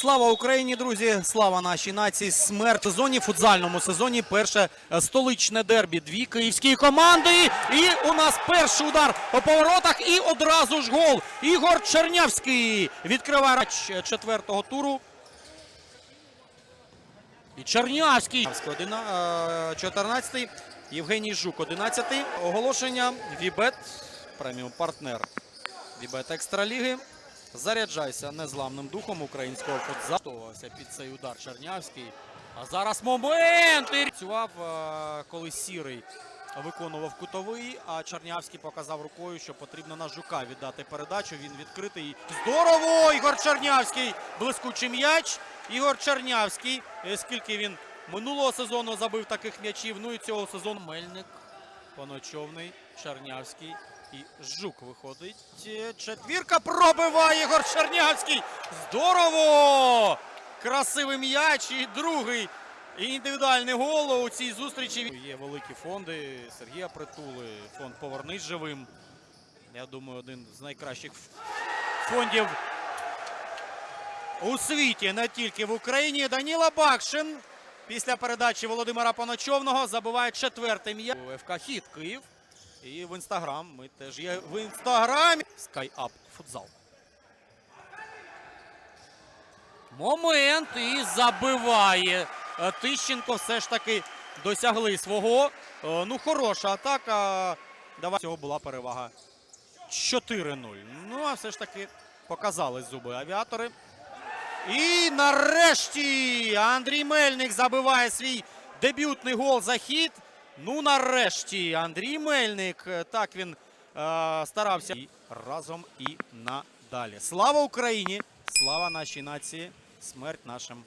Слава Україні, друзі! Слава нашій нації! Смерть в сезоні, футзальному сезоні. Перше е, столичне дербі. Дві київські команди. І у нас перший удар по поворотах. І одразу ж гол. Ігор Чернявський відкриває матч е, четвертого туру. І Чернявський. 14-й. Євгеній Жук, 11-й. Оголошення. Вібет. Преміум партнер. Вібет Екстраліги. Заряджайся незламним духом українського футзалу. Під цей удар Чернявський. А зараз момент! Працював, е, коли сірий виконував кутовий, а Чернявський показав рукою, що потрібно на жука віддати передачу. Він відкритий. Здорово! Ігор Чернявський! Блискучий м'яч. Ігор Чернявський. Е, Скільки він минулого сезону забив таких м'ячів. Ну і цього сезону Мельник, Поночовний, Чернявський. І Жук виходить. Е, Четвірка пробиває Ігор Чернявський. Здорово! Красивий м'яч і другий індивідуальний гол у цій зустрічі. Є великі фонди Сергія Притули. Фонд Повернись живим. Я думаю, один з найкращих фондів у світі, не тільки в Україні. Даніла Бакшин після передачі Володимира Поночовного забиває четвертий м'яч. ФК Хіт Київ. І в інстаграм. Ми теж є в інстаграмі. SkyUp футзал. Момент і забиває. Е, Тищенко все ж таки досягли свого. Е, Ну, хороша атака. Давай цього була перевага. 4-0. Ну, а все ж таки показали зуби авіатори. І нарешті Андрій Мельник забиває свій дебютний гол за хід. Ну, нарешті Андрій Мельник. Е, Так він е, старався. І разом і надалі. Слава Україні! Слава нашій нації! Смерть нашим